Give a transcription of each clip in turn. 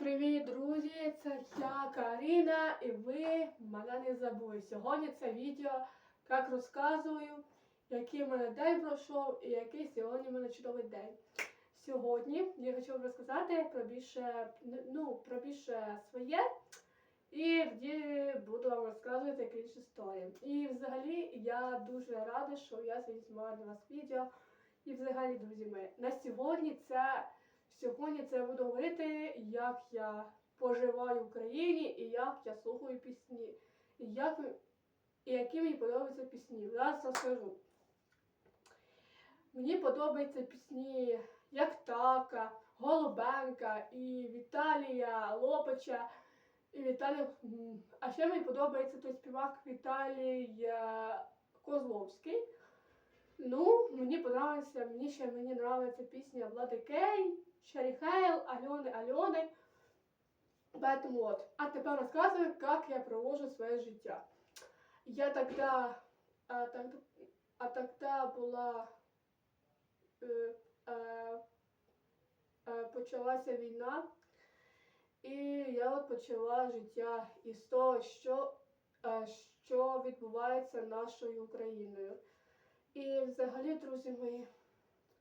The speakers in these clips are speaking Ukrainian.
Привіт, друзі! Це я Каріна і ви мене не забули. Сьогодні це відео, як розказую, який в мене день пройшов і який сьогодні в мене чудовий день. Сьогодні я хочу вам розказати про більше, ну, про більше своє. І буду вам розказувати якісь історії. І взагалі я дуже рада, що я сьогодні знімаю для вас відео. І взагалі, друзі мої, на сьогодні це сьогодні це буду говорити, як я поживаю в Україні і як я слухаю пісні. І, як, і які мені подобаються пісні. Зараз розкажу. Мені подобаються пісні як Така, Голубенка і Віталія Лопача. І Віталій, а ще мені подобається той співак Віталій е, Козловський. Ну, мені подобається, мені ще мені подобається пісня Влади Кей, Шері Хейл, Альони Альони. Поэтому вот. А тепер розказую, як я провожу своє життя. Я тогда, а, тогда, а тогда була, е, е, е, почалася війна, і я от почала життя із того, що, е, що відбувається нашою Україною. І взагалі, друзі мої,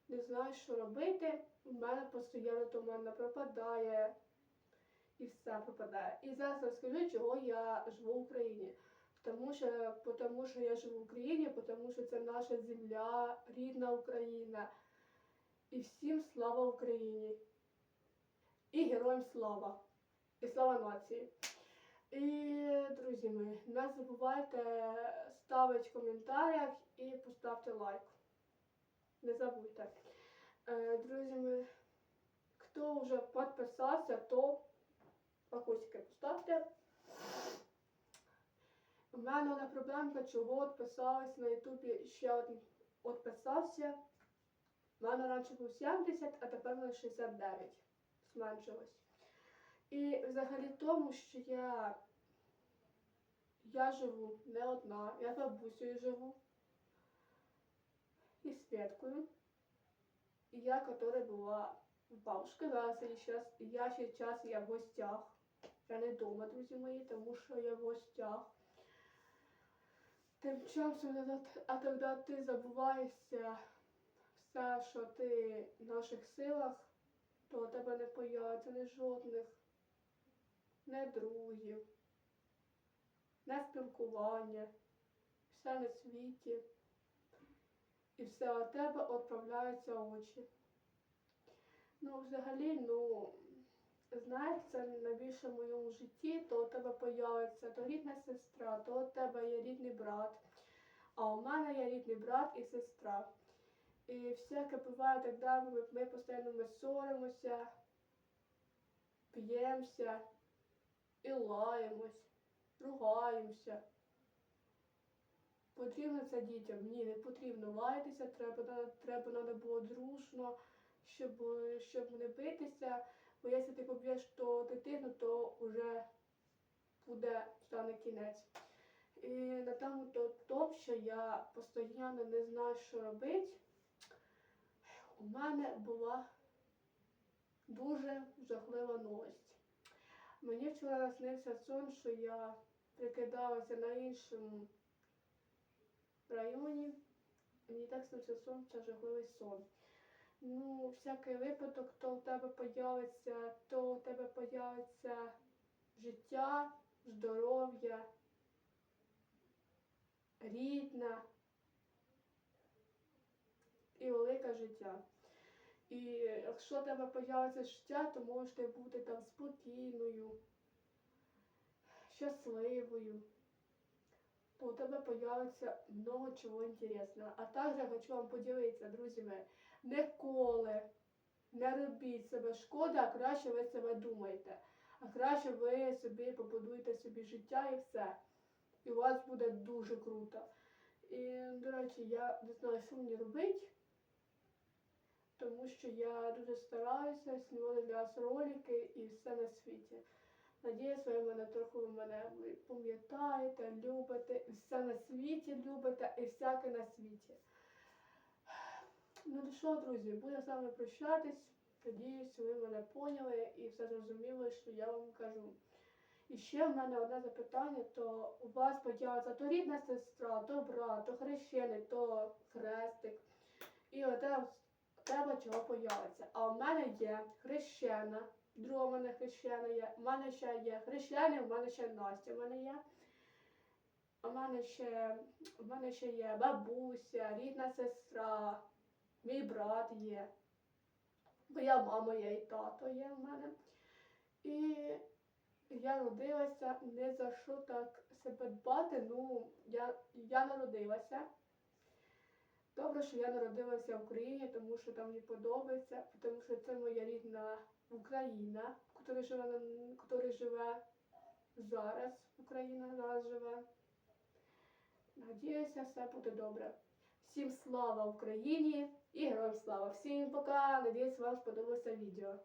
не знаю, що робити. У мене постійно мене пропадає і все пропадає. І зараз розкажу, чого я живу в Україні. Тому що, тому що я живу в Україні, тому що це наша земля, рідна Україна. І всім слава Україні. І героям слава. І слава нації. І, друзі мої, не забувайте ставити в коментарях і поставте лайк. Не забудьте. Е, Друзі мої, хто вже підписався, то лайкосики поставте. У мене одна проблемка, чого відписалась на Ютубі ще один відписався. У мене раніше був 70, а тепер мене 69. Зменшилось. І взагалі тому, що я, я живу не одна, я з бабусею живу і з Світкою. І я, яка була в бабушки, зараз я ще, я ще час я в гостях. Я не вдома, друзі мої, тому що я в гостях. Тим часом, а тоді ти забуваєшся все, що ти в наших силах, то тебе не появиться ні жодних не друзів, не спілкування, все на світі. І все у тебе відправляються очі. Ну, взагалі, ну, знаєте, це найбільше в моєму житті, то у тебе появиться то рідна сестра, то у тебе є рідний брат, а у мене є рідний брат і сестра. І всяке буває так далі, ми постійно ми ссоримося, п'ємося і лаємось, ругаємося. Потрібно це дітям? Ні, не потрібно лаятися, треба треба треба було дружно, щоб щоб не битися. Бо якщо ти поб'єш то дитину, то вже буде стане кінець. І на тому то, то, що я постійно не знаю, що робити, у мене була дуже жахлива новость. Мені вчора наснився сон, що я прикидалася на іншому районі. Мені так снився сон, це жахливий сон. Ну, всякий випадок, то у тебе появиться, то у тебе появиться життя, здоров'я, рідна і велике життя. І якщо тебе появиться життя, то можете бути там спокійною, щасливою, то у тебе появиться много чого інтересного. А також хочу вам поділитися, друзі мої, ніколи не робіть себе шкоди, а краще ви себе думаєте. А краще ви собі побудуєте собі життя і все. І у вас буде дуже круто. І, до речі, я не знаю, що мені робити тому що я дуже стараюся, знімати для вас ролики і все на світі. Надіюсь, ви мене трохи ви мене пам'ятаєте, любите, і все на світі любите, і всяке на світі. Ну що, друзі, буду з вами прощатись. Надіюсь, ви мене поняли і все зрозуміли, що я вам кажу. І ще в мене одне запитання, то у вас поділиться то рідна сестра, то брат, то хрещений, то хрестик. І оте в тебе чого появиться. А в мене є хрещена, друга в мене хрещена є, в мене ще є хрещений, в мене ще Настя в мене є. У мене ще, у мене ще є бабуся, рідна сестра, мій брат є. Моя мама є і тато є в мене. І я родилася не за що так себе дбати. Ну, я, я народилася. Добре, що я народилася в Україні, тому що там мені подобається, тому що це моя рідна Україна, яка живе, котра живе зараз. Україна зараз живе. Надіюся, все буде добре. Всім слава Україні і героям слава! Всім пока! Надіюсь, вам сподобалося відео.